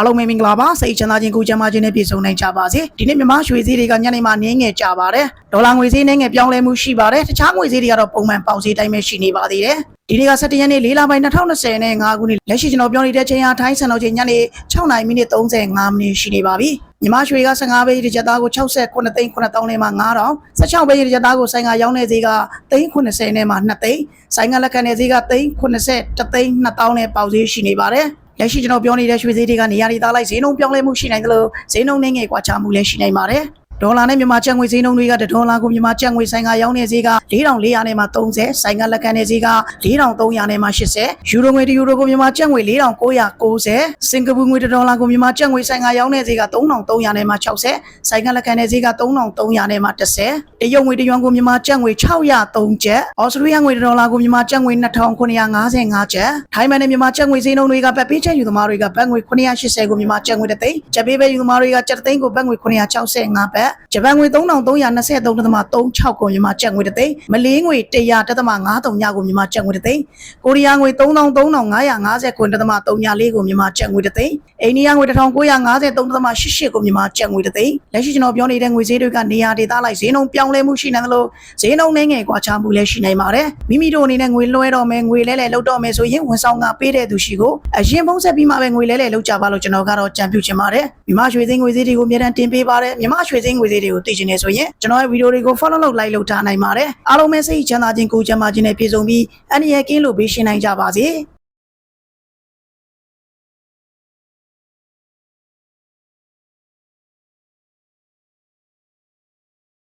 အားလုံးပဲမင်္ဂလာပါစိတ်ချမ်းသာခြင်းကိုယ်ချမ်းသာခြင်းနဲ့ပြည့်စုံနိုင်ကြပါစေဒီနေ့မြန်မာရွှေဈေးတွေကညနေမှနင်းငယ်ကြပါတယ်ဒေါ်လာငွေဈေးနည်းငယ်ပြောင်းလဲမှုရှိပါတယ်တခြားငွေဈေးတွေကတော့ပုံမှန်ပေါက်ဈေးတိုင်းပဲရှိနေပါသေးတယ်ဒီနေ့က17ရက်နေ့၄လပိုင်း2020နဲ့5ခုနှစ်လက်ရှိကျွန်တော်ပြောနေတဲ့ချိန်ဟာထိုင်းစံတော်ချိန်ညနေ6နာရီမိနစ်35မိနစ်ရှိနေပါပြီမြန်မာရွှေက15ပဲဒီချက်သားကို69သိန်း9000နဲ့မှ9000 16ပဲဒီချက်သားကိုဆိုင်ကရောင်းတဲ့ဈေးက390နဲ့မှ2သိန်းဆိုင်ကလက်ခံတဲ့ဈေးက390သိန်း2000နဲ့ပေါက်ဈေးရှိနေပါတယ် လက်ရှိကျွန်တော်ပြောနေတဲ့ရွှေဈေးတွေကနေရာဒေသလိုက်ဈေးနှုန်းပြောင်းလဲမှုရှိနိုင်သလိုဈေးနှုန်းနှင်းငယ်ကွာခြားမှုလည်းရှိနိုင်ပါတယ် ဒေါ်လာနဲ့မြန်မာကျပ်ငွေဈေးနှုန်းတွေကတစ်ဒေါ်လာကိုမြန်မာကျပ်ငွေဆိုင်ကရောင်းတဲ့ဈေးက4400နဲ့မှ30ဆိုင်ကလက်ကန်တဲ့ဈေးက4300နဲ့မှ80ယူရိုငွေတစ်ယူရိုကိုမြန်မာကျပ်ငွေ4990စင်ကာပူငွေတစ်ဒေါ်လာကိုမြန်မာကျပ်ငွေဆိုင်ကရောင်းတဲ့ဈေးက3300နဲ့မှ60ဆိုင်ကလက်ကန်တဲ့ဈေးက3300နဲ့မှ10တရုတ်ငွေတစ်ယွမ်ကိုမြန်မာကျပ်ငွေ603ကျပ်ဩစတြေးလျငွေတစ်ဒေါ်လာကိုမြန်မာကျပ်ငွေ2955ကျပ်ထိုင်းမန်နဲ့မြန်မာကျပ်ငွေဈေးနှုန်းတွေကပတ်ပေးချက်ယူသမားတွေကဘတ်ငွေ980ကိုမြန်မာကျပ်ငွေတစ်သိန်းကျပ်ပေးပဲယူသမားတွေကကျပ်တစ်သိန်းကိုဘတ်ငွေ965ဘတ်ဂျပန်ငွေ3323.36ကိုမြန်မာကျပ်ငွေတစ်သိန်းမလေးငွေ100.53ညကိုမြန်မာကျပ်ငွေတစ်သိန်းကိုရီးယားငွေ335950ကို1.34ကိုမြန်မာကျပ်ငွေတစ်သိန်းအိန္ဒိယငွေ1953.88ကိုမြန်မာကျပ်ငွေတစ်သိန်းလက်ရှိကျွန်တော်ပြောနေတဲ့ငွေဈေးတွေကနေရာဒေသလိုက်ဈေးနှုန်းပြောင်းလဲမှုရှိနေသလိုဈေးနှုန်းနှင်းငယ်ကွာခြားမှုလည်းရှိနိုင်ပါတယ်မိမိတို့အနေနဲ့ငွေလွှဲတော့မယ်ငွေလဲလဲလောက်တော့မယ်ဆိုရင်ဝန်ဆောင်ကပေးတဲ့သူရှိကိုအရင်ဖုံးဆက်ပြီးမှပဲငွေလဲလဲလောက်ကြပါလို့ကျွန်တော်ကတော့ကြံပြုချင်ပါတယ်မြမရွှေသိန်းငွေဈေးတွေကိုအများတန်းတင်ပေးပါတယ်မြမရွှေသိန်းငွေဈေးတွေကိုသိချင်နေဆိုရင်ကျွန်တော်ရဲ့ဗီဒီယိုတွေကို follow လုပ် like လုပ်ထားနိုင်ပါတယ်အားလုံးပဲစိတ်ချမ်းသာခြင်းကိုယ်ချမ်းသာခြင်းနဲ့ပြည့်စုံပြီးအန္တရာယ်ကင်းလို့ဘေးရှင်းနိုင်ကြပါစေ